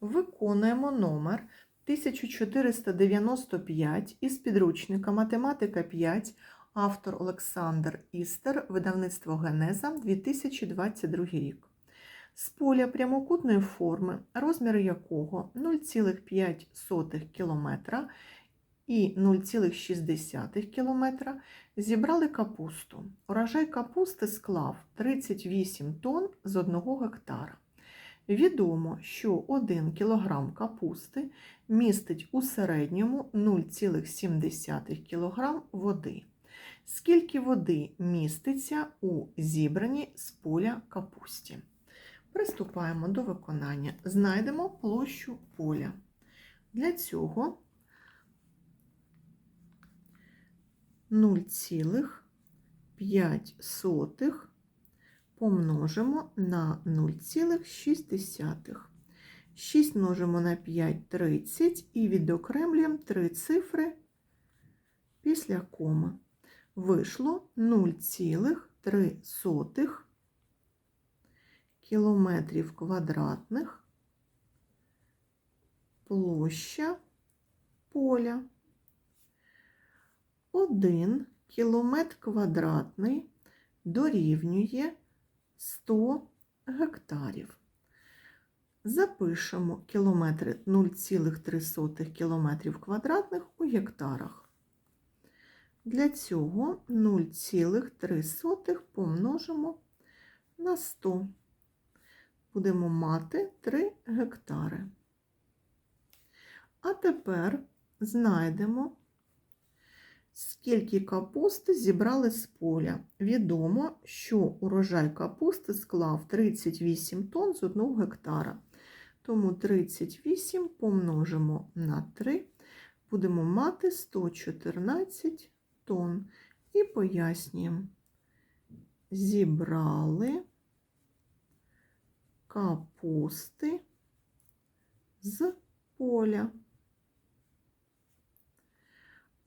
Виконуємо номер 1495 із підручника Математика 5, автор Олександр Істер, видавництво Генеза 2022 рік. З поля прямокутної форми, розміри якого 0,5 км і 0,6 км, зібрали капусту. Урожай капусти склав 38 тонн з 1 гектара. Відомо, що 1 кг капусти містить у середньому 0,7 кг води. Скільки води міститься у зібраній з поля капусті? Приступаємо до виконання. Знайдемо площу поля. Для цього 0,5 помножимо на 0,6. 6 множимо на 5 30 і відокремлюємо три цифри після коми. Вийшло 0,3 кілометрів квадратних площа поля. 1 кілометр квадратний дорівнює 100 гектарів. Запишемо кілометри 0,3 кілометрів квадратних у гектарах. Для цього 0,3 помножимо на 100. Будемо мати 3 гектари. А тепер знайдемо Скільки капусти зібрали з поля? Відомо, що урожай капусти склав 38 тонн з 1 гектара. Тому 38 помножимо на 3, будемо мати 114 тонн. І пояснюємо, зібрали капусти з поля.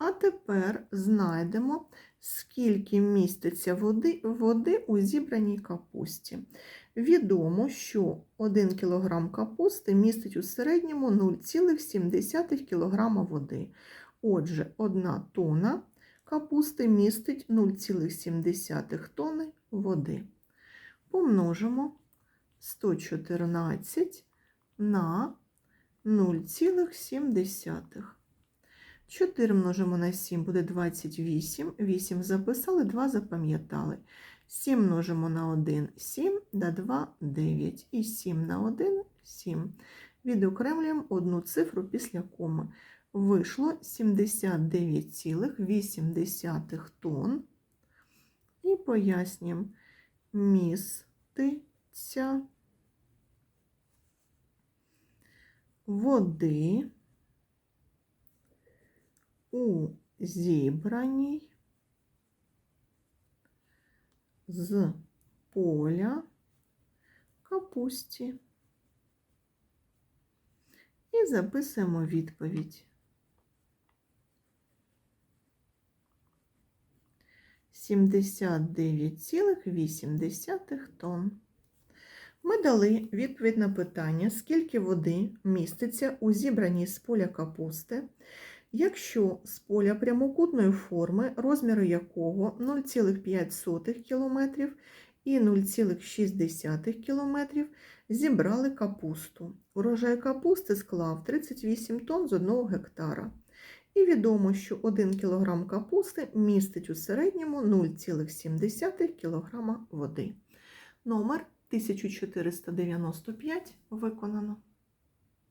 А тепер знайдемо, скільки міститься води, води у зібраній капусті. Відомо, що 1 кг капусти містить у середньому 0,7 кг води. Отже, 1 тонна капусти містить 0,7 тонни води. Помножимо 114 на 0,7. 4 множимо на 7 буде 28, 8 записали, 2 запам'ятали. 7 множимо на 1 7, да 2 9. І 7 на 1 7. Відокремлюємо одну цифру після коми. Вийшло 79,8 тонн. І пояснюємо, міститься води у зібраній з поля капусті. І записуємо відповідь. 79,8 тонн. Ми дали відповідь на питання, скільки води міститься у зібраній з поля капусти, Якщо з поля прямокутної форми, розміри якого 0,5 км і 0,6 км, зібрали капусту. Урожай капусти склав 38 тонн з 1 гектара. І відомо, що 1 кг капусти містить у середньому 0,7 кг води. Номер 1495 виконано.